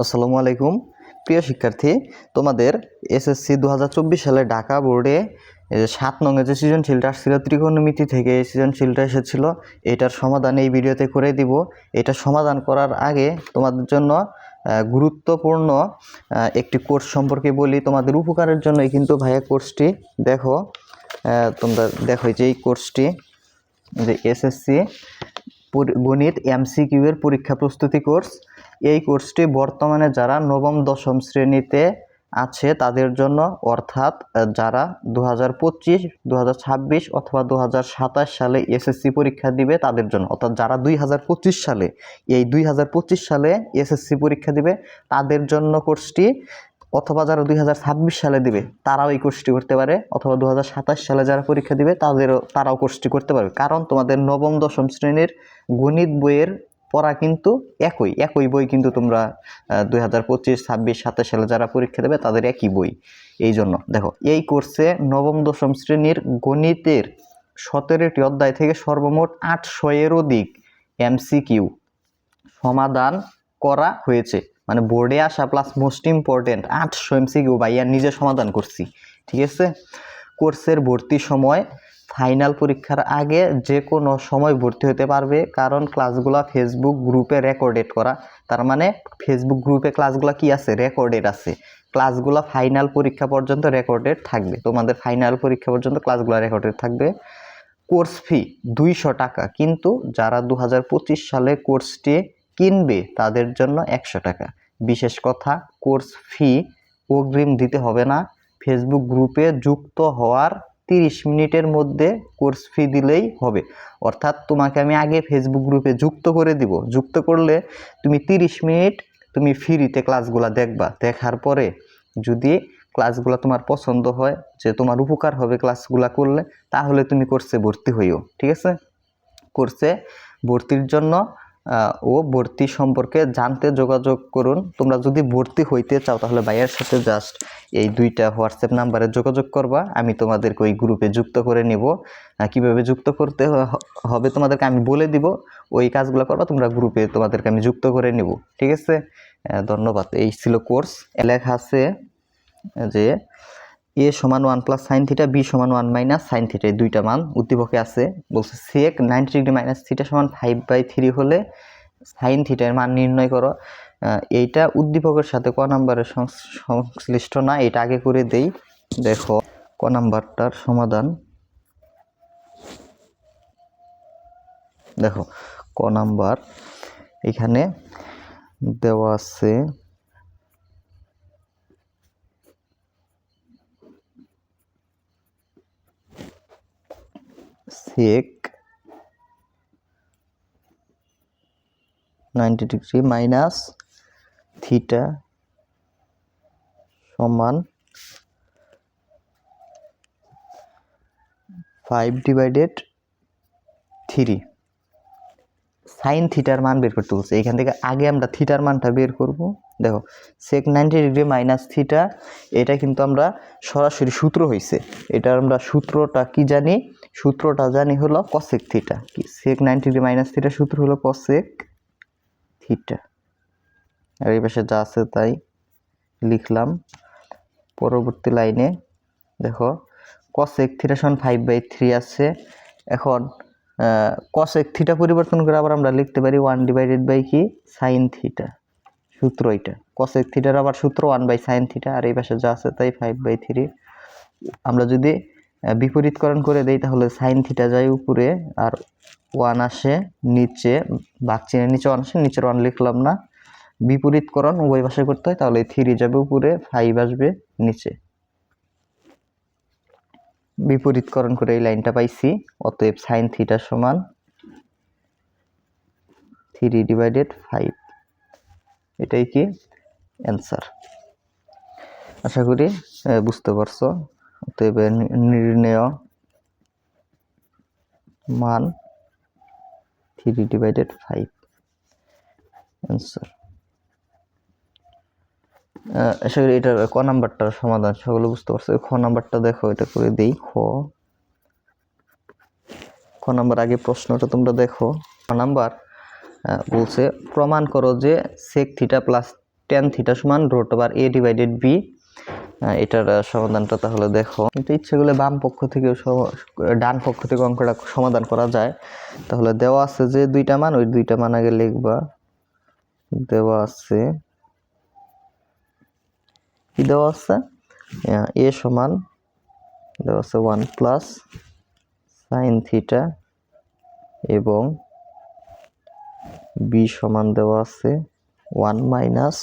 আসসালামু আলাইকুম। প্রিয় শিক্ষার্থী, তোমাদের এসএসসি দু হাজার চব্বিশ সালে ঢাকা বোর্ডে সাত নঙে যে সৃজনশীলটা আসছিল, ত্রিকোণমিতি থেকে এই সৃজনশীলটা এসেছিল, এটার সমাধান এই ভিডিওতে করে দিব। এটা সমাধান করার আগে তোমাদের জন্য গুরুত্বপূর্ণ একটি কোর্স সম্পর্কে বলি। তোমাদের উপকারের জন্যই কিন্তু ভাইয়া কোর্সটি, দেখো তোমরা দেখো যে এই কোর্সটি, যে এসএসসি গণিত এমসিকিউ এর পরীক্ষা প্রস্তুতি কোর্স। এই কোর্সটি বর্তমানে যারা নবম, দশম শ্রেণীতে আছে, তাদের জন্য অর্থাৎ যারা দু হাজার পঁচিশ দু হাজার ছাব্বিশ অথবা দু হাজার সাতাশ সালে এসএসসি পরীক্ষা দিবে, তাদের জন্য। অর্থাৎ যারা দুই হাজার পঁচিশ সালে, এই দুই হাজার পঁচিশ সালে এসএসসি পরীক্ষা দিবে, তাদের জন্য কোর্সটি, অথবা যারা দুই হাজার ছাব্বিশ সালে দিবে, তারাও এই কোর্সটি করতে পারে। অথবা দু হাজার সাতাশ সালে যারা পরীক্ষা দিবে, তাদেরও, তারাও কোর্সটি করতে পারবে। কারণ তোমাদের নবম, দশম শ্রেণির গণিত বইয়ের পড়া কিন্তু একই একই বই কিন্তু তোমরা দুই হাজার পঁচিশ, ছাব্বিশ, সাতাশ সালে যারা পরীক্ষা দেবে তাদের একই বই। এই জন্য দেখো, এই কোর্সে নবম, দশম শ্রেণির গণিতের সতেরোটি অধ্যায় থেকে সর্বমোট আটশো এর অধিক এমসিকিউ সমাধান করা হয়েছে। মানে বোর্ডে আসা প্লাস মোস্ট ইম্পর্টেন্ট আটশো এমসিকিউ ভাইয়া নিজে সমাধান করছি, ঠিক আছে? কোর্সের ভর্তি সময় ফাইনাল পরীক্ষার আগে যে কোনো সময় ভর্তি হতে পারবে, কারণ ক্লাসগুলো ফেসবুক গ্রুপে রেকর্ডেড করা। তার মানে ফেসবুক গ্রুপে ক্লাসগুলো কি আছে? রেকর্ডেড আছে। ক্লাসগুলো ফাইনাল পরীক্ষা পর্যন্ত রেকর্ডেড থাকবে। তোমাদের ফাইনাল পরীক্ষা পর্যন্ত ক্লাসগুলো রেকর্ডেড থাকবে। কোর্স ফি দুইশো টাকা, কিন্তু যারা দু হাজার পঁচিশ সালে কোর্সটি কিনবে, তাদের জন্য একশো টাকা। বিশেষ কথা কোর্স ফি অগ্রিম দিতে হবে না। ফেসবুক গ্রুপে যুক্ত হওয়ার তিরিশ মিনিটের মধ্যে কোর্স ফি দিলেই হবে। অর্থাৎ তোমাকে আমি আগে ফেসবুক গ্রুপে যুক্ত করে দিব। যুক্ত করলে তুমি তিরিশ মিনিট তুমি ফ্রিতে ক্লাসগুলো দেখবা। দেখার পরে যদি ক্লাসগুলো তোমার পছন্দ হয়, যে তোমার উপকার হবে ক্লাসগুলো করলে, তাহলে তুমি কোর্সে ভর্তি হইও, ঠিক আছে? কোর্সে ভর্তির জন্য ও ভর্তি সম্পর্কে জানতে যোগাযোগ করুন। তোমরা যদি ভর্তি হইতে চাও, তাহলে ভাইয়ের সাথে জাস্ট এই দুইটা হোয়াটসঅ্যাপ নাম্বারে যোগাযোগ করবা। আমি তোমাদেরকে ওই গ্রুপে যুক্ত করে নিব। কীভাবে যুক্ত করতে হবে তোমাদেরকে আমি বলে দিব। ওই কাজগুলো করবা, তোমরা গ্রুপে তোমাদেরকে আমি যুক্ত করে নিব। ঠিক আছে? ধন্যবাদ। এই ছিল কোর্স লেখা আছে যে এ সমান one plus sine theta, B সমান ওয়ান মাইনাস সাইন থিটা দুইটা মান উদ্দীপকে আছে। বলছে sec ninety degree minus theta সমান ফাইভ বাই থ্রি হলে সাইন থিটার মান নির্ণয় করো। এইটা উদ্দীপকের সাথে ক নাম্বারের সংশ্লিষ্ট না, এটা আগে করে দেই। দেখো, ক নাম্বারটার সমাধান। দেখো, ক নাম্বার এখানে দেওয়া আছে sec ninety degree minus theta সমান ফাইভ ডিভাইডেড থ্রি সাইন থিটার মান বের করতে বলছে। এখান থেকে আগে আমরা থিটার মানটা বের করব। দেখো sec ninety degree minus theta এটা কিন্তু আমরা সরাসরি সূত্র হয়েছে এটা আমরা সূত্রটা কি জানি? সূত্রটা জানি হলো কসেক থিটা কি? Sec ninety degree minus theta সূত্র হলো কসেক থিটা আর এই পাশে যা আছে তাই লিখলাম। পরবর্তী লাইনে দেখো কসেক থিটা সমান ফাইভ বাই থ্রি আছে। এখন কসেক থিটা পরিবর্তন করে আবার আমরা লিখতে পারি ওয়ান ডিভাইডেড বাই কি? সাইন থিটা সূত্র এটা। কসেক থিটার আবার সূত্র ওয়ান বাই সাইন থিটা আর এই পাশে যা আছে তাই ফাইভ বাই থ্রি আমরা যদি বিপরীতকরণ করে দেই তাহলে সাইন থিটা যায় উপরে, আর ওয়ান আসে নিচে বাঘ চিনে নিচে ওয়ান আসে, নিচের ওয়ান লিখলাম না। বিপরীতকরণ উভয় পাশে করতে হয়, তাহলে থ্রি যাবে উপরে ফাইভ আসবে নিচে। বিপরীতকরণ করে এই লাইনটা পাইছি, অতএব সাইন থিটা সমান থ্রি ডিভাইডেড ফাইভ এটাই কি? অ্যান্সার আশা করি বুঝতে পারছ। নি- নির্ণেয় মান থ্রি ডিভাইডেড ফাইভ অ্যান্সার আশা করি এটার ক নাম্বারটার সমাধান সকলে বুঝতে পারছ। খ নাম্বারটা দেখো, এটা করে দেই। খ। খ নাম্বার আগে প্রশ্নটা তোমরা দেখো। খ নাম্বার বলছে, প্রমাণ করো যে sec theta plus tan theta সমান root over A divided B এটার সমাধানটা তাহলে দেখো। কিন্তু ইচ্ছে বাম পক্ষ থেকে ডান পক্ষ থেকে অঙ্কটা সমাধান করা যায়। তাহলে দেওয়া আছে যে দুইটা মান, ওই দুইটা মান আগে লিখবা। দেওয়া আছে। কি দেওয়া আছে? এ সমান, দেওয়া আছে ওয়ান প্লাস সাইন থিটা এবং বি সমান দেওয়া আছে ওয়ান মাইনাস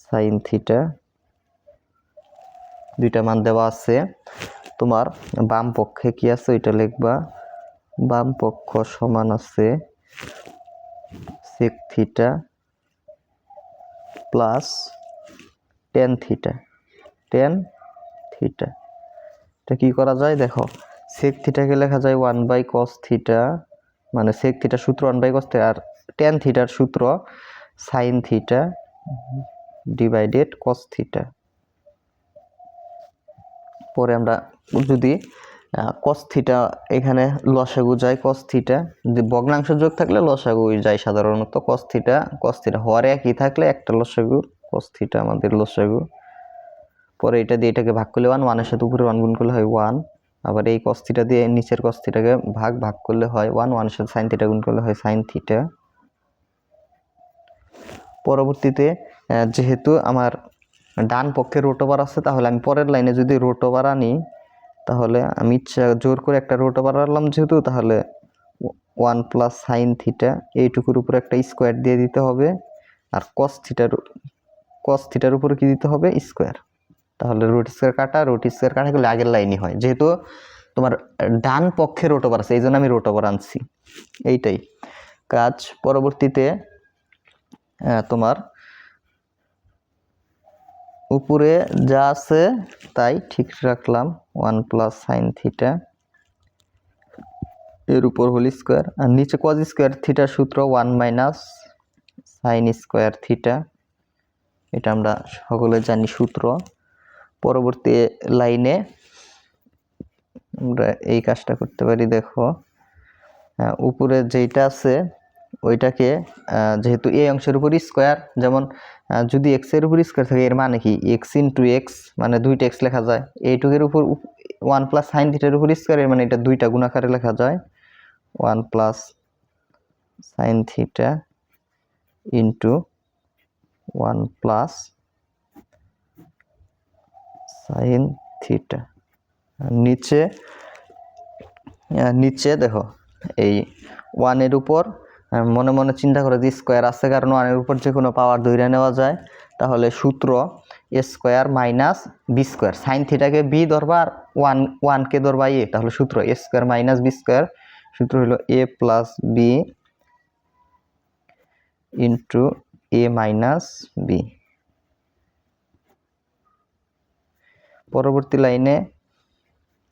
সাইন থিটা। দুইটা মান দেওয়া আছে। তোমার বাম পক্ষে কি আছে? ওইটা লিখবা। বাম পক্ষ সমান আছে sec theta plus tan theta. Tan theta. এটা কি করা যায়? দেখো সেক থিটাকে লেখা যায় ওয়ান বাই কস থিটা মানে সেক থিটা সূত্র ওয়ান বাই কস আর টেন থিটার সূত্র sine theta divided cos theta পরে আমরা যদি কস থিটা এখানে লসাগু যায় কস থিটা যদি ভগ্নাংশ যোগ থাকলে লসাগু যায় সাধারণত কস থিটা কস থিটা হওয়ার একই থাকলে একটা লসাগু কস থিটা আমাদের লসাগু। পরে এটা দিয়ে এটাকে ভাগ করলে ওয়ান ওয়ানের সাথে উপরে ওয়ান গুণ করলে হয় ওয়ান আবার এই কস দিয়ে নিচের কস ভাগ ভাগ করলে হয় ওয়ান ওয়ানের সাথে সাইন থিটা গুণ করলে হয় সাইন থিটা পরবর্তীতে যেহেতু আমার ডান পক্ষে রোট ওভার আছে, তাহলে আমি পরের লাইনে যদি রোট ওভার আনি, তাহলে আমি ইচ্ছা জোর করে একটা রোট ওভার আনলাম যেহেতু, তাহলে ওয়ান প্লাস সাইন থিটা এইটুকুর উপরে একটা স্কোয়ার দিয়ে দিতে হবে। আর কস থিটার কস থিটার উপরে কি দিতে হবে? স্কোয়ার তাহলে রুট স্কোয়ার কাটা রুট স্কোয়ার কাটা গেলে আগের লাইনই হয়। যেহেতু তোমার ডান পক্ষে রোট ওভার আছে, এই জন্য আমি রোট ওভার আনছি। এইটাই। কাজ পরবর্তীতে তোমার। উপরে যা আছে তাই ঠিক রাখলাম ওয়ান প্লাস সাইন থিটা এর উপর হোল স্কোয়ার আর নিচে কজ স্কোয়ার থিটার সূত্র one minus sine square theta এটা আমরা সকলে জানি সূত্র। পরবর্তী লাইনে আমরা এই কাজটা করতে পারি দেখো। আহ, উপরে যেইটা আছে ওইটাকে যেহেতু এই অংশের উপর স্কোয়ার যেমন যদি এক্সের উপর স্কোয়ার থাকে, এর মানে কি? এক্স ইন্টু এক্স মানে দুইটা এক্স লেখা যায়। এইটুকের উপর ওয়ান প্লাস সাইন থিটার উপর স্কোয়ার মানে এটা দুইটা গুণাকারে লেখা যায়। One plus sine theta into one plus sine theta নিচে নিচে দেখো, এই ওয়ানের উপর মনে মনে চিন্তা করে যে স্কোয়ার আছে কারণ ওয়ানের উপর যে কোনো পাওয়ার ধরে নেওয়া যায়, তাহলে সূত্র A square minus B square sine থিটাকে B ধরবা আর ওয়ান ওয়ানকে ধরবা এ তাহলে সূত্র A square minus B square, সূত্র হলো A plus B into A minus B পরবর্তী লাইনে,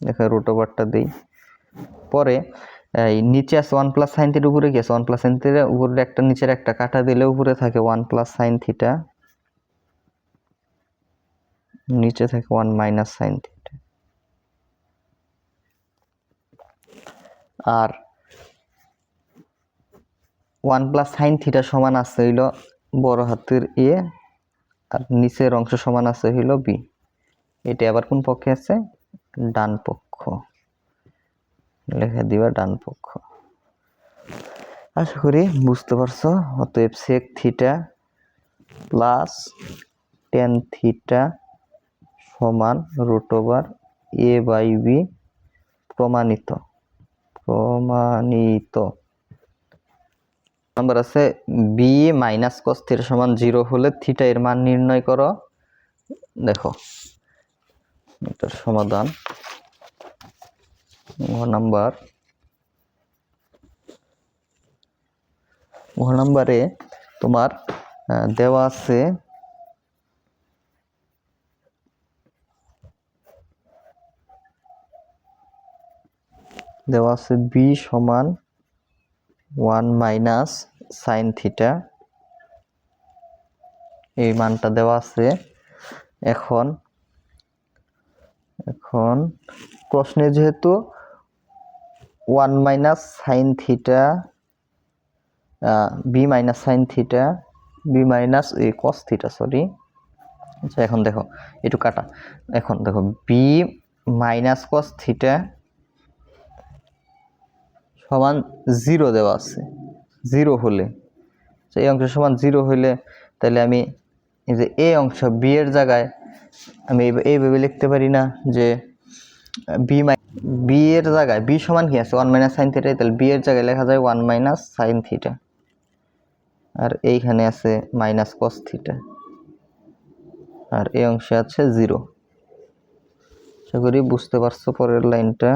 দেখো রুট ওভারটা দিই। পরে এই নিচে আছে ওয়ান প্লাস সাইন থিটার উপরে আছে? ওয়ান প্লাস সাইন থিটা উপরে একটা, নিচের একটা কাটা দিলে উপরে থাকে ওয়ান প্লাস সাইন থিটা। নিচে থাকে ওয়ান মাইনাস সাইন থিটা। আর ওয়ান প্লাস সাইন থিটা সমান আছে হইল বড় হাতের এ, আর নিচের অংশ সমান আছে হইল বি। এটা আবার কোন পক্ষে আছে? ডান পক্ষ। লেখা দিবা ডান পক্ষ। আশা করি বুঝতে পারছ, অতএব sec theta plus tan theta সমান root over A by B প্রমাণিত প্রমাণিত। নাম্বার আছে বি মাইনাস কস থিটা সমান জিরো হলে থিটা এর মান নির্ণয় করো। দেখো, এটার সমাধান ঘ নাম্বার ঘ নাম্বারে তোমার দেওয়া আছে দেওয়া আছে বি সমান ওয়ান মাইনাস সাইন থিটা এই মানটা দেওয়া আছে। এখন এখন প্রশ্নে যেহেতু one minus sine theta B minus sine theta B minus A cos theta sorry আচ্ছা এখন দেখো, একটু কাটা। এখন দেখো বি মাইনাস কস থিটা সমান জিরো দেওয়া আছে। জিরো হলে তো এই অংশ সমান জিরো হলে তাহলে আমি এই যে এ অংশ বি এর জায়গায় আমি এই- এইভাবে লিখতে পারি না যে বি বি এর জায়গায় বি সমান কি আছে? ওয়ান মাইনাস সাইন থিটা তাহলে বি এর জায়গায় লেখা যায় ওয়ান মাইনাস সাইন থিটা আর এইখানে আছে মাইনাস কস থিটা আর এই অংশে আছে জিরো আশা করি বুঝতে পারছ পরের লাইনটা।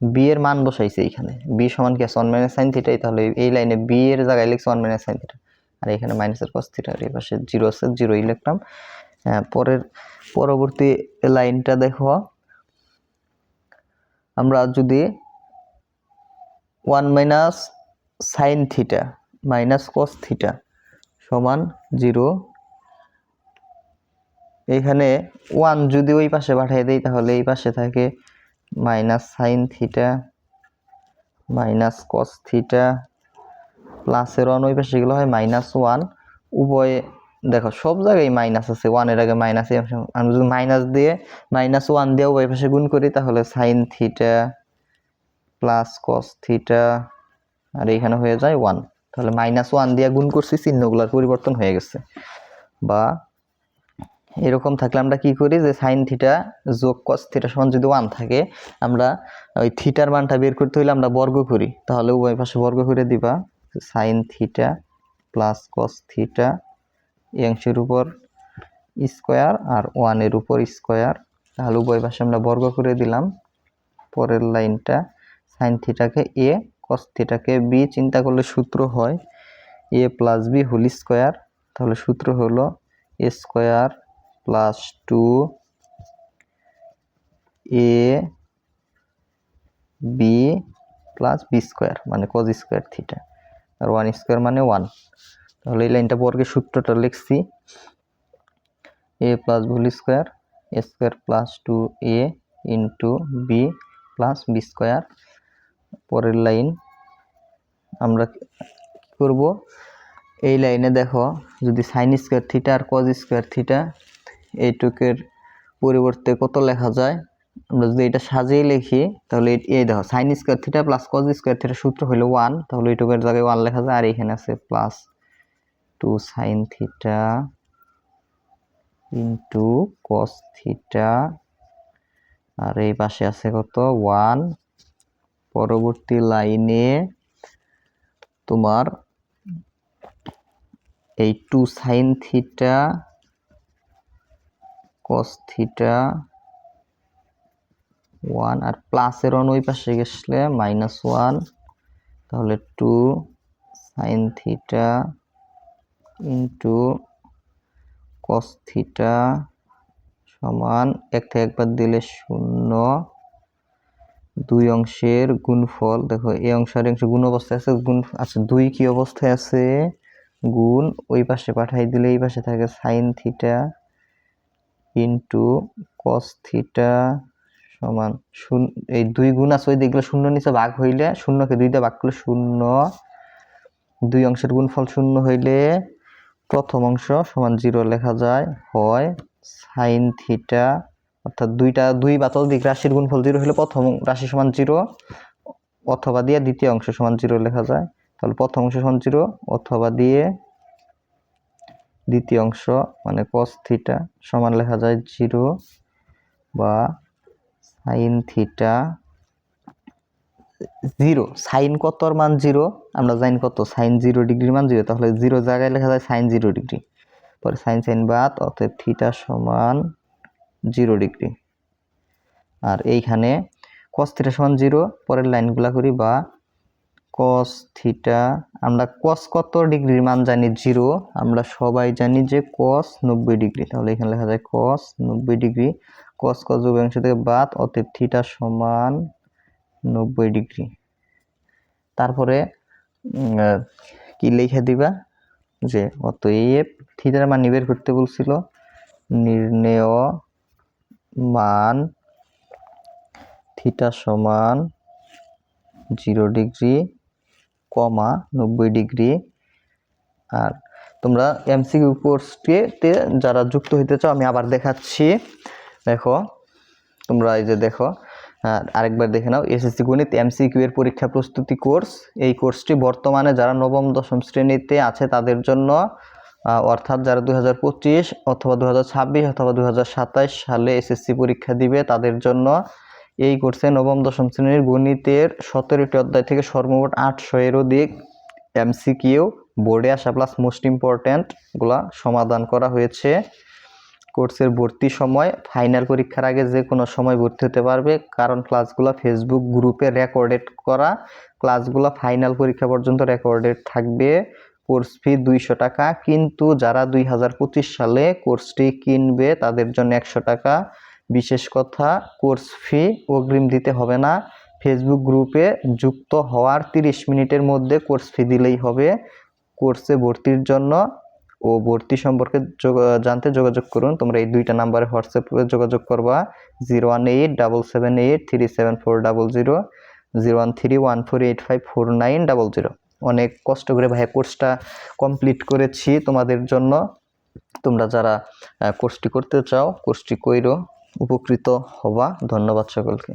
বি এর মান বসাইছে এইখানে। বি সমান কি আছে? ওয়ান মাইনাস সাইন থিটাই তাহলে এই লাইনে বি এর জায়গায় লিখছে ওয়ান মাইনাস সাইন থিটা আর এখানে মাইনাসের কস থিটা আর এই পাশে জিরো আছে জিরোই লিখলাম। হ্যাঁ পরের, পরবর্তী লাইনটা দেখো। আমরা যদি one minus sine theta minus cos theta সমান জিরো এখানে ওয়ান যদি ওই পাশে পাঠিয়ে দেই তাহলে এই পাশে থাকে minus sine theta minus cos theta প্লাসের ওয়ান ওই পাশে গেলে হয় মাইনাস ওয়ান উভয়ে দেখো, সব জায়গায় মাইনাস আছে ওয়ানের আগে মাইনাস আমি যদি মাইনাস দিয়ে মাইনাস ওয়ান দিয়ে উভয় পাশে গুণ করি, তাহলে sine theta plus cos theta আর এইখানে হয়ে যায় ওয়ান তাহলে মাইনাস ওয়ান দিয়ে গুণ করছি, চিহ্নগুলোর পরিবর্তন হয়ে গেছে। বা এরকম থাকলে আমরা কি করি যে সাইন থিটা যোগ কস থিটা সমান যদি ওয়ান থাকে, আমরা ওই থিটার মানটা বের করতে হলে আমরা বর্গ করি। তাহলে উভয় পাশে বর্গ করে দিবা sine theta plus cos theta এই অংশের উপর স্কোয়ার আর ওয়ানের উপর স্কোয়ার। তাহলে উভয় পাশে আমরা বর্গ করে দিলাম। পরের লাইনটা সাইন থিটাকে এ কস থিটাকে বি চিন্তা করলে সূত্র হয় A plus B whole square তাহলে সূত্র হলো A square plus two A B plus B square মানে কজ স্কোয়ার থিটা আর ওয়ান স্কোয়ার মানে ওয়ান তাহলে এই লাইনটা বর্গের সূত্রটা লিখছি। A plus whole square A square plus two A into B plus B square পরের লাইন আমরা করব? এই লাইনে দেখো, যদি সাইন স্কোয়ার থিটা আর কজ স্কোয়ার থিটা এইটুকের পরিবর্তে কত লেখা যায়? আমরা যদি এটা সাজিয়ে লিখি, তাহলে এই দেখো sine square theta plus cos square theta সূত্র হলো ওয়ান তাহলে এইটুকের জায়গায় ওয়ান লেখা যায়, আর এখানে আছে plus two sine theta into cos theta. আর এই পাশে আছে কত? ওয়ান। পরবর্তী লাইনে তোমার এই two sine theta, cos theta, one আর প্লাসের অন ওই পাশে গেছলে মাইনাস ওয়ান। তাহলে two sine theta into cos theta সমান এক থেকে একবার দিলে শূন্য। দুই অংশের গুণফল, দেখো এই অংশ আর অংশ গুণ অবস্থায় আছে, গুণ আচ্ছা দুই কি অবস্থায় আছে? গুণ ওই পাশে পাঠাই দিলে এই পাশে থাকে sine theta into cos theta সমান শূন্য এই দুই গুণ আছে, ওই দিকগুলো শূন্য নিচে ভাগ হইলে শূন্যকে দুই দিয়ে ভাগ করলে শূন্য। দুই অংশের গুণফল শূন্য হইলে প্রথম অংশ সমান জিরো লেখা যায়, হয় সাইন থিটা, অর্থাৎ দুইটা, দুই বা ততোধিক রাশির গুণফল জিরো হলে প্রথম রাশি সমান জিরো, অথবা দিয়ে দ্বিতীয় অংশ সমান জিরো লেখা যায়। তাহলে প্রথম অংশ সমান জিরো, অথবা দিয়ে দ্বিতীয় অংশ মানে কস থিটা সমান লেখা যায় জিরো বা সাইন থিটা। জিরো, সাইন কতর মান জিরো? আমরা জানি কত? সাইন জিরো ডিগ্রির মান জিরো, তাহলে জিরো জায়গায় লেখা যায় সাইন জিরো ডিগ্রি। পরে সাইন সাইন বাদ, অতএব থিটা সমান জিরো ডিগ্রি। আর এইখানে কস থিটা সমান জিরো, পরের লাইনগুলা করি বা কস থিটা, আমরা কস কত ডিগ্রির মান জানি জিরো, আমরা সবাই জানি যে কস নব্বই ডিগ্রি। তাহলে এখানে লেখা যায় কস নব্বই ডিগ্রি কস কস অংশ থেকে বাদ, অতএব থিটা সমান নব্বই ডিগ্রি। তারপরে কি লিখে দিবা? যে অত অতএব থিটার মান বের করতে বলছিল। নির্ণেয় মান থিটা সমান জিরো ডিগ্রি কমা নব্বই ডিগ্রি। আর তোমরা এমসিকিউ কোর্সটিতে যারা যুক্ত হইতে চাও, আমি আবার দেখাচ্ছি। দেখো, তোমরা এই যে দেখো আহ, আরেকবার দেখে নাও এসএসসি গণিত এমসিকিউ এর পরীক্ষা প্রস্তুতি কোর্স। এই কোর্সটি বর্তমানে যারা নবম দশম শ্রেণীতে আছে তাদের জন্য অর্থাৎ যারা দু হাজার পঁচিশ অথবা দু হাজার ছাব্বিশ অথবা দু সালে এসএসসি পরীক্ষা দিবে তাদের জন্য এই কোর্সে নবম দশম শ্রেণির গণিতের সতেরোটি অধ্যায় থেকে সর্বমোট আটশো এর অধিক এমসিকিউ বোর্ডে আসা প্লাস মোস্ট ইম্পর্ট্যান্টগুলা সমাধান করা হয়েছে। কোর্সের ভর্তি সময়, ফাইনাল পরীক্ষার আগে যে কোনো সময় ভর্তি হতে পারবে। কারণ ক্লাসগুলো ফেসবুক গ্রুপে রেকর্ডেড করা, ক্লাসগুলো ফাইনাল পরীক্ষা পর্যন্ত রেকর্ডেড থাকবে। কোর্স ফি দুইশো টাকা, কিন্তু যারা দুই হাজার পঁচিশ সালে কোর্সটি কিনবে, তাদের জন্য একশো টাকা। বিশেষ কথা, কোর্স ফি অগ্রিম দিতে হবে না। ফেসবুক গ্রুপে যুক্ত হওয়ার তিরিশ মিনিটের মধ্যে কোর্স ফি দিলেই হবে। কোর্সে ভর্তির জন্য ও ভর্তি সম্পর্কে জানতে যোগাযোগ করুন। তোমরা এই দুইটা নাম্বারে হোয়াটসঅ্যাপে যোগাযোগ করবা। Zero one eight double seven eight three seven four double zero zero one three one four eight five four nine double zero অনেক কষ্ট করে ভাই কোর্সটা কমপ্লিট করেছি তোমাদের জন্য। তোমরা যারা কোর্সটি করতে চাও কোর্সটি কইরো, উপকৃত হবা। ধন্যবাদ সকলকে।